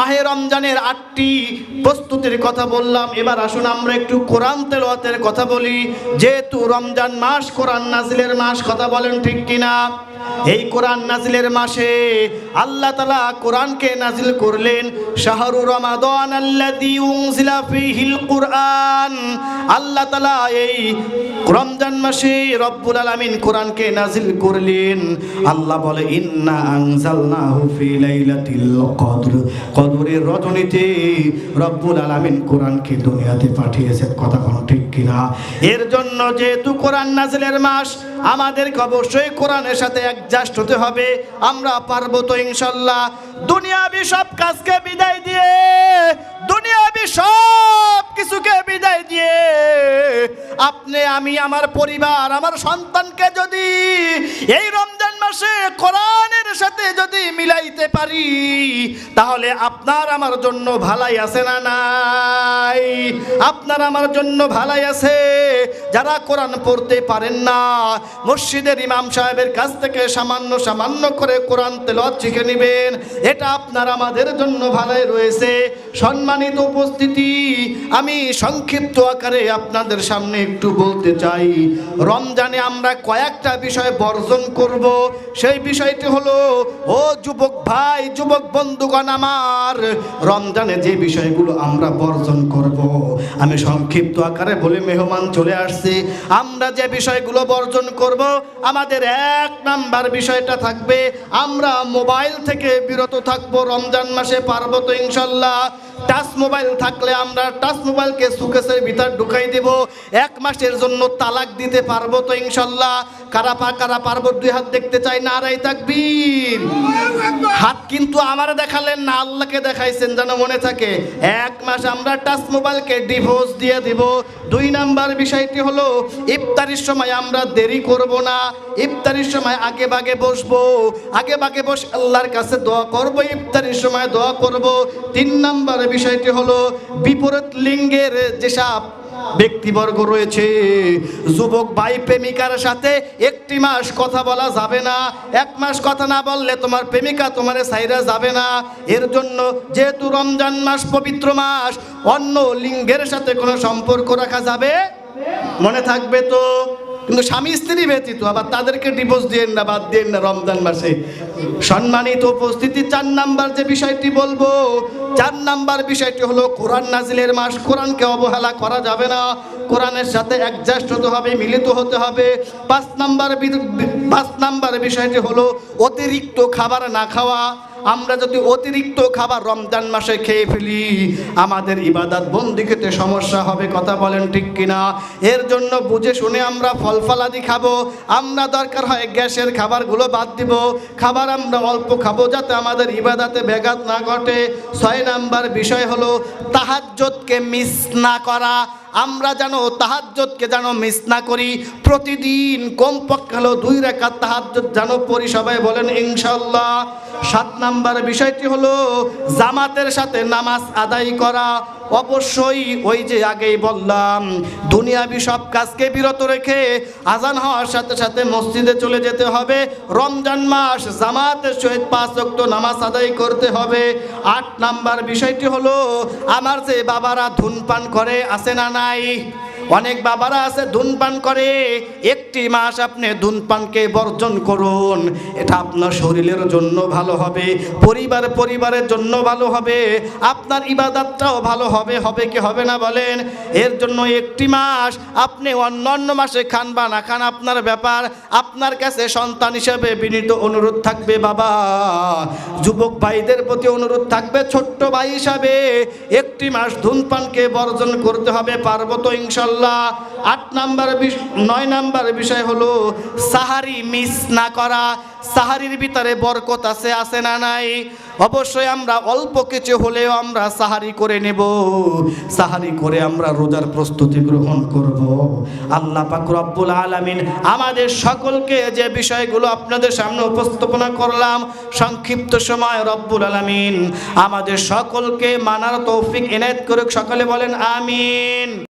মাহে রমজানের আটটি প্রস্তুতির কথা বললাম। এবার আসুন আমরা একটু কোরআন তেলোয়াতের কথা বলি। যেহেতু রমজান মাস, কোরআন নাজিলের মাস, কথা বলেন ঠিক কিনা? এই কোরআন নাজিলের মাসে আল্লাহ তালা কোরআনকে নাজিল করলেন, শাহরু রমাদান কুরআন। আল্লাহ তালা এই রমজান মাসে রব্বুল আলামিন কোরআনকে নাজিল করলেন। আল্লাহ বলে, ইন্না আনজালনাহু ফি লাইলাতিল কদর। কদরের রজনীতে রব্বুল আলামিন কোরআনকে দুনিয়াতে পাঠিয়েছে কথা কোনো ঠিক কিনা? এর জন্য যেহেতু কোরআন নাজিলের মাস আমাদেরকে অবশ্যই কোরআনের সাথে অ্যাডজাস্ট হতে হবে। আমরা পারব তো ইনশাল্লাহ দুনিয়াবি সব কাজকে বিদায় দিয়ে, দুনিয়াবি সব কিছুকে বিদায় দিয়ে, আপনি, আমি, আমার পরিবার, আমার সন্তানকে যদি এই রমজান মাসে কোরআনের সাথে যদি মিলাইতে পারি, তাহলে আপনার আমার জন্য ভালাই আছে না নাই? আপনার আমার জন্য ভালাই আছে? যারা কোরআন পড়তে পারেন না, মসজিদের ইমাম সাহেবের কাছ থেকে সামান্য সামান্য করে কোরআন তেলত শিখে নেবেন। এটা আপনার আমাদের জন্য ভালোই রয়েছে। সম্মানিত উপস্থিতি, আমি সংক্ষিপ্ত আকারে আপনাদের সামনে একটু বলতে চাই। রমজানে আমরা কয়েকটা বিষয় বর্জন করব। সেই বিষয়টি হলো, ও যুবক ভাই, যুবক বন্ধুগণ আমার, রমজানে যে বিষয়গুলো আমরা বর্জন করব। আমি সংক্ষিপ্ত আকারে বলে মেহমান চলে আসছি। আমরা যে বিষয়গুলো বর্জন করব, আমাদের এক নাম্বার বিষয়টা থাকবে, আমরা মোবাইল থেকে বিরত থাকব রমজান মাসে, পারব তো ইনশাল্লাহ। টাচ মোবাইল থাকলে আমরা টাচ মোবাইলকে সুকেসের ভিতর ঢুকাই দেব। এক মাসের জন্য তালাক দিতে পারব তো ইনশাল্লাহ। কারা পা, কারা পারব দুই হাত দেখতে চাই না আড়াই তাকবীর। হাত কিন্তু আমার দেখালেন না, আল্লাহকে দেখাইছেন যেন মনে থাকে। এক মাস আমরা টাচ মোবাইলকে ডিভোর্স দিয়ে দিব। দুই নাম্বার বিষয়টি হলো, ইফতারির সময় আমরা দেরি করব না। ইফতারির সময় আগে বাগে বসবো। আগে বাগে বসে আল্লাহর কাছে দোয়া করব, ইফতারির সময় দোয়া করব। তিন নাম্বার বিষয়টি হলো, বিপরীত লিঙ্গের যেসব ব্যক্তিবর্গ রয়েছে। যুবক ভাই প্রেমিকার সাথে একটি মাস কথা বলা যাবে না। এক মাস কথা না বললে তোমার প্রেমিকা তোমার সাইরা যাবে না। এর জন্য যেহেতু রমজান মাস, পবিত্র মাস, অন্য লিঙ্গের সাথে কোনো সম্পর্ক রাখা যাবে? মনে থাকবে তো? কিন্তু স্বামী স্ত্রী ব্যতীত আবার তাদেরকে ডিভোর্স দিয়েন না, বাদ দিয়েন না রমজান মাসে। সম্মানিত উপস্থিতি, চার নাম্বার যে বিষয়টি বলব, চার নাম্বার বিষয়টি হলো, কোরআন নাজিলের মাস, কোরআনকে অবহেলা করা যাবে না। কোরআনের সাথে অ্যাডজাস্ট হতে হবে, মিলিত হতে হবে। পাঁচ নাম্বার পাঁচ নাম্বার বিষয়টি হলো, অতিরিক্ত খাবার না খাওয়া। আমরা যদি অতিরিক্ত খাবার রমজান মাসে খেয়ে ফেলি, আমাদের ইবাদত বন্দিকেতে সমস্যা হবে, কথা বলেন ঠিক কিনা? এর জন্য বুঝে শুনে আমরা ফল ফলাদি খাব, আমরা দরকার হয় গ্যাসের খাবারগুলো বাদ দিব, খাবার আমরা অল্প খাব যাতে আমাদের ইবাদাতে ব্যাঘাত না ঘটে। ছয় নাম্বার বিষয় হলো তাহাজ্জতকে মিস না করা। আমরা যেন তাহাজ্জতকে যেন মিস না করি। প্রতিদিন কমপক্ষে হলো দুই রেখা তাহাজ্জত যেন পড়ি, সবাই বলেন ইনশাল্লাহ সাত নাম্বার বিষয়টি হলো, জামাতের সাথে নামাজ আদায় করা। অবশ্যই ওই যে আগেই বললাম, দুনিয়াবি সব কাজকে বিরত রেখে আজান হওয়ার সাথে সাথে মসজিদে চলে যেতে হবে। রমজান মাস, জামাতের সহিত পাঁচ অক্ত নামাজ আদায় করতে হবে। আট নাম্বার বিষয়টি হলো, আমার যে বাবারা ধূমপান করে আসে না নাই? অনেক বাবারা আছে, ধূমপান করে। একটি মাস আপনি ধূমপানকে বর্জন করুন। এটা আপনার শরীরের জন্য ভালো হবে, পরিবার পরিবারের জন্য ভালো হবে, আপনার ইবাদতটাও ভালো হবে হবে কি হবে না বলেন? এর জন্য একটি মাস আপনি অন্য অন্য মাসে খান বা না খান, আপনার ব্যাপার। আপনার কাছে সন্তান হিসেবে বিনীত অনুরোধ থাকবে, বাবা। যুবক ভাইদের প্রতি অনুরোধ থাকবে, ছোট্ট ভাই হিসাবে। একটি মাস ধূমপানকে বর্জন করতে হবে, পারব তো ইনশাল্লাহ। আট নাম্বার নয় নাম্বার বিষয় হলো, সাহারি মিস না করা, সাহারির ভিতরে বরকত আছে আছে না নাই? অবশ্যই আমরা অল্প কিছু হলেও আমরা সাহারি করে নেব। সাহারি করে আমরা রোজার প্রস্তুতি গ্রহণ করব। আল্লাহ পাক রব্বুল আলামিন আমাদের সকলকে যে বিষয়গুলো আপনাদের সামনে উপস্থাপনা করলাম, সংক্ষিপ্ত সময় রব্বুল আলামিন, আমাদের সকলকে মানার তৌফিক এনায়েত করুক, সকলে বলেন আমিন।